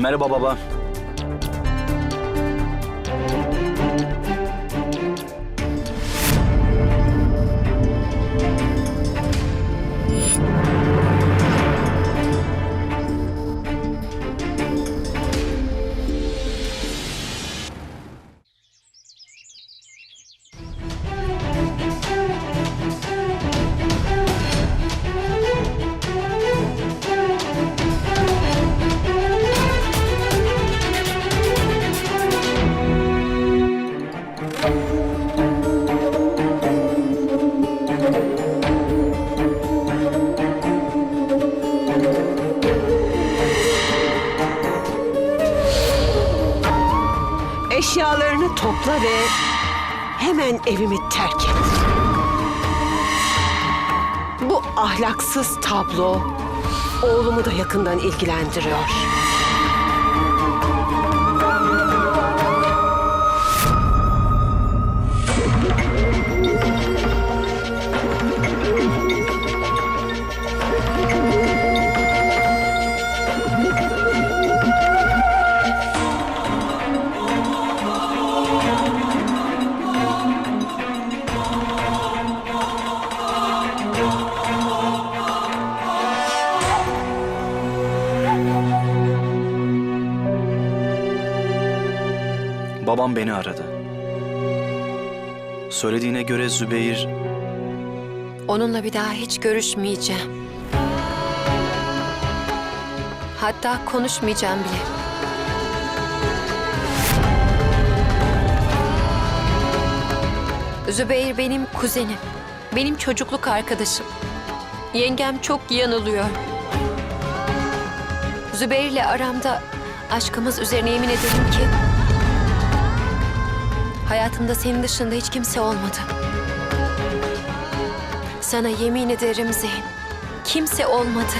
Merhaba baba. Eşyalarını topla ve hemen evimi terk et. Bu ahlaksız tablo oğlumu da yakından ilgilendiriyor. Babam beni aradı. Söylediğine göre Zübeyir Onunla bir daha hiç görüşmeyeceğim. Hatta konuşmayacağım bile. Zübeyir benim kuzenim. Benim çocukluk arkadaşım. Yengem çok yanılıyor. Zübeyir'le aramda aşkımız üzerine yemin ederim ki... Hayatımda senin dışında hiç kimse olmadı. Sana yemin ederim Zeyn. Kimse olmadı.